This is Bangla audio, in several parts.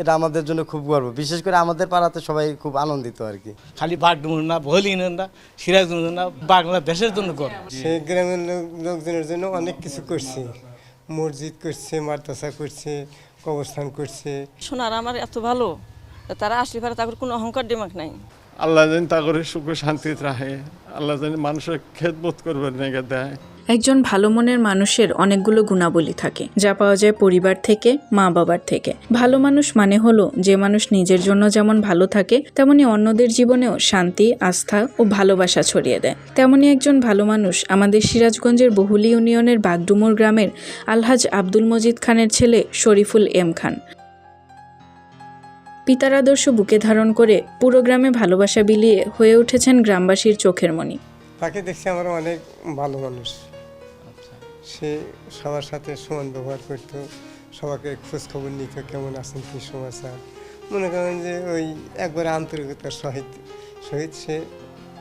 এটা আমাদের জন্য খুব গর্ব। বিশেষ করে আমাদের পাড়াতে সবাই খুব আনন্দিত আর কি। খালি বাগডুমুর না ভলিনের না সিরাজগঞ্জ না বাংলাদেশের জন্য গর্ব। সে গ্রামের লোকজনের জন্য অনেক কিছু করছে। মসজিদ করছে মাদ্রাসা করছে কবরস্থান করছে। শোনার আমার এত ভালো তারা আসলে পারে তাদের কোনো অহংকার দিমাগ নাই। আল্লাহ যেন তা করে সুখ শান্তিতে রাখে আল্লাহ যেন মানুষের খেদবোধ করবার নেগে দেয়। একজন ভালো মনের মানুষের অনেকগুলো গুণাবলী থাকে, যা পাওয়া যায় পরিবার থেকে মা বাবার থেকে। ভালো মানুষ মানে হলো, যে মানুষ নিজের জন্য যেমন ভালো থাকে, তেমনি অন্যদের জীবনেও শান্তি, আস্থা ও ভালোবাসা ছড়িয়ে দেয়। তেমনি একজন ভালো মানুষ আমাদের সিরাজগঞ্জের বহুলি ইউনিয়নের বাগডুমুর গ্রামের আলহাজ আব্দুল মজিদ খানের ছেলে শরীফুল এম খান। পিতার আদর্শ বুকে ধারণ করে পুরো গ্রামে ভালোবাসা বিলিয়ে হয়ে উঠেছেন গ্রামবাসীর চোখের মণি তাকে দেখছি আমার অনেক ভালো মানুষ। সে সবার সাথে সমান ব্যবহার করতো সবাইকে খোঁজ খবর নিত কেমন আছেন কী সমাচার? মনে করেন যে ওই একবারে আন্তরিকতার সহিত সহিত সে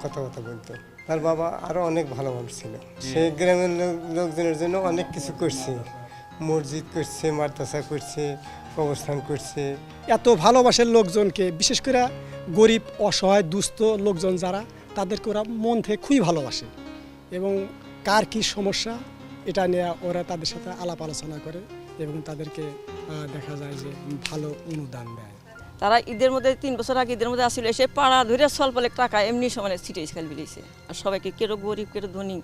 কথাবার্তা বলতো। তার বাবা আরও অনেক ভালো মানুষ ছিল। সে গ্রামের লোক লোকজনের জন্য অনেক কিছু করছে। মসজিদ করছে মাদ্রাসা করছে অবস্থান করছে। এত ভালোবাসার লোকজনকে বিশেষ করে গরিব অসহায় দুস্থ লোকজন যারা তাদেরকে ওরা মন থেকে খুবই ভালোবাসে। এবং কার কি সমস্যা এটা নিয়ে ওরা তাদের সাথে আলাপ আলোচনা করে এবং তাদেরকে দেখা যায় যে ভালো অনুদান দেয়। তারা ঈদের মধ্যে, তিন বছর আগে ঈদের মধ্যে আসলে, এসে পাড়া ধরে স্বল্প অনেক টাকা এমনি সময় ছিটে খেল বেরিয়েছে। আর সবাইকে, কেরো গরিব, কেরো ধনী?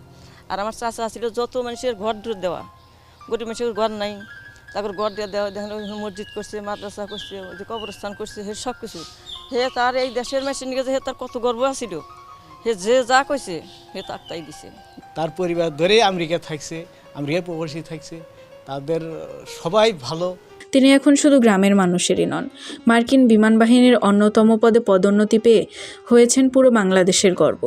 আর আমার চাচা আসছিল যত মানুষের ঘর দূর দেওয়া, গরিব মানুষের ঘর নাই। তারপর ঘর দিয়ে দেওয়া দেখেন মসজিদ করছে, মাদ্রাসা করছে, ওই যে কবরস্থান করছে, হে সব কিছু। হে তার এই দেশের মেশিন নিয়ে হে তার কত গর্ব আছিল হে যে যা কইছে, হে তার তাই দিছে। তার পরিবার ধরেই আমেরিকা থাকছে আমেরিকা প্রবাসী থাকছে, তাদের সবাই ভালো। তিনি এখন শুধু গ্রামের মানুষেরই নন, মার্কিন বিমান বাহিনীর অন্যতম পদে পদোন্নতি পেয়ে হয়েছেন পুরো বাংলাদেশের গর্ব।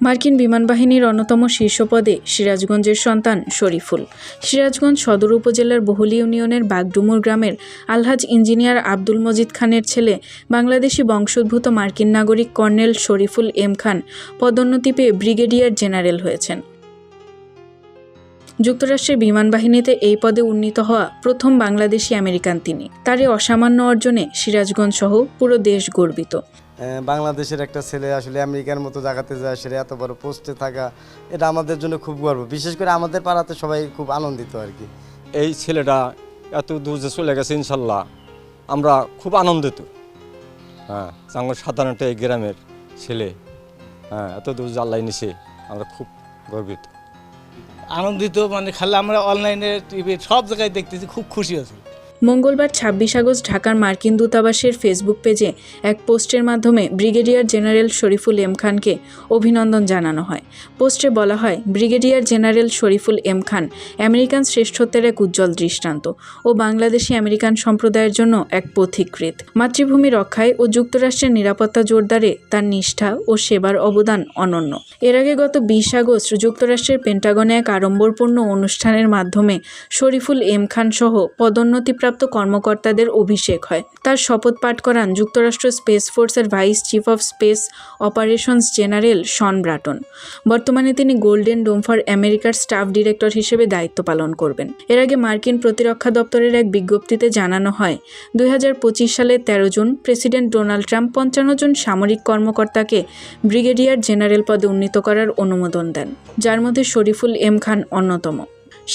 মার্কিন বিমান বাহিনীর অন্যতম শীর্ষ পদে সিরাজগঞ্জের সন্তান শরীফুল। সিরাজগঞ্জ সদর উপজেলার বহুলি ইউনিয়নের বাগডুমুর গ্রামের আলহাজ ইঞ্জিনিয়ার আব্দুল মজিদ খানের ছেলে, বাংলাদেশি বংশোদ্ভূত মার্কিন নাগরিক কর্নেল শরীফুল এম খান পদোন্নতি পেয়ে ব্রিগেডিয়ার জেনারেল হয়েছেন। যুক্তরাষ্ট্রের বিমান বাহিনীতে এই পদে উন্নীত হওয়া প্রথম বাংলাদেশি আমেরিকান তিনি। তার এই অসামান্য অর্জনে সিরাজগঞ্জ সহ পুরো দেশ গর্বিত। বাংলাদেশের একটা ছেলে আসলে আমেরিকার মতো জায়গাতে যায় সেটা এত বড় পোস্টে থাকা এটা আমাদের জন্য খুব গর্ব। বিশেষ করে আমাদের পাড়াতে সবাই খুব আনন্দিত আর কি। এই ছেলেটা এত দূর যে চলে গেছে ইনশাল্লাহ আমরা খুব আনন্দিত। হ্যাঁ সাধারণত এই গ্রামের ছেলে। হ্যাঁ এত দূর আল্লাহ নিছে আমরা খুব গর্বিত। আনন্দিত মানে খালি আমরা অনলাইনে টিভি সব জায়গায় দেখতেছি খুব খুশি আছি। মঙ্গলবার ছাব্বিশ আগস্ট ঢাকার মার্কিন দূতাবাসের ফেসবুক পেজে এক পোস্টের মাধ্যমে ব্রিগেডিয়ার জেনারেল শরীফুল এম খানকে অভিনন্দন জানানো হয়। পোস্টে বলা হয়, brigadier general Shariful M Khan American শ্রেষ্ঠত্বের এক উজ্জ্বল দৃষ্টান্ত ও বাংলাদেশি আমেরিকান সম্প্রদায়ের জন্য এক পথিকৃত মাতৃভূমি রক্ষায় ও যুক্তরাষ্ট্রের নিরাপত্তা জোরদারে তার নিষ্ঠা ও সেবার অবদান অনন্য। এর আগে গত বিশ আগস্ট যুক্তরাষ্ট্রের পেন্টাগনে এক আড়ম্বরপূর্ণ অনুষ্ঠানের মাধ্যমে শরীফুল এম খান সহ পদোন্নতিপ্রাপ্ত কর্মকর্তাদের অভিষেক হয়। তার শপথ পাঠ করান যুক্তরাষ্ট্র স্পেস ফোর্সের vice chief of space operations general Sean Bratton. বর্তমানে তিনি গোল্ডেন ডোম ফর আমেরিকার স্টাফ ডিরেক্টর হিসেবে দায়িত্ব পালন করবেন। এর আগে মার্কিন প্রতিরক্ষা দপ্তরের এক বিজ্ঞপ্তিতে জানানো হয়, দুই হাজার পঁচিশ সালের তেরো জুন প্রেসিডেন্ট ডোনাল্ড ট্রাম্প পঞ্চান্ন জন সামরিক কর্মকর্তাকে ব্রিগেডিয়ার জেনারেল পদে উন্নীত করার অনুমোদন দেন, যার মধ্যে শরীফুল এম খান অন্যতম।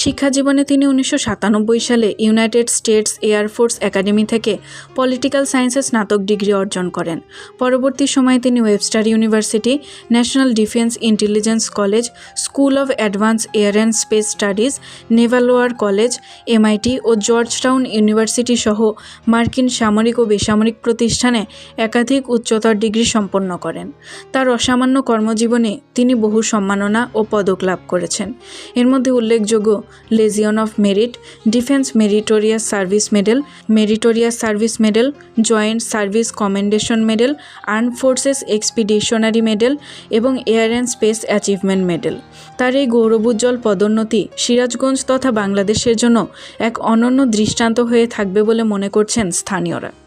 শিক্ষা জীবনে তিনি উনিশশো সাতানব্বই সালে United States Air Force Academy থেকে পলিটিক্যাল সায়েন্সে স্নাতক ডিগ্রি অর্জন করেন। পরবর্তী সময়ে তিনি Webster University, National Defense Intelligence College, School of Advance Air and Space Studies, Naval War College, MIT O Georgetown University সহ মার্কিন সামরিক ও বেসামরিক প্রতিষ্ঠানে একাধিক উচ্চতর ডিগ্রি সম্পন্ন করেন। তার অসামান্য কর্মজীবনে তিনি বহু সম্মাননা ও পদক লাভ করেছেন। এর মধ্যে উল্লেখযোগ্য Legion of Merit Defense Meritorious Service Medal Meritorious Service Medal Joint Service Commendation Medal Arm Forces Expeditionary Medal এবং Air and Space Achievement Medal তার এই গৌরবোজ্জ্বল পদোন্নতি সিরাজগঞ্জ তথা বাংলাদেশের জন্য এক অনন্য দৃষ্টান্ত হয়ে থাকবে বলে মনে করছেন স্থানীয়রা।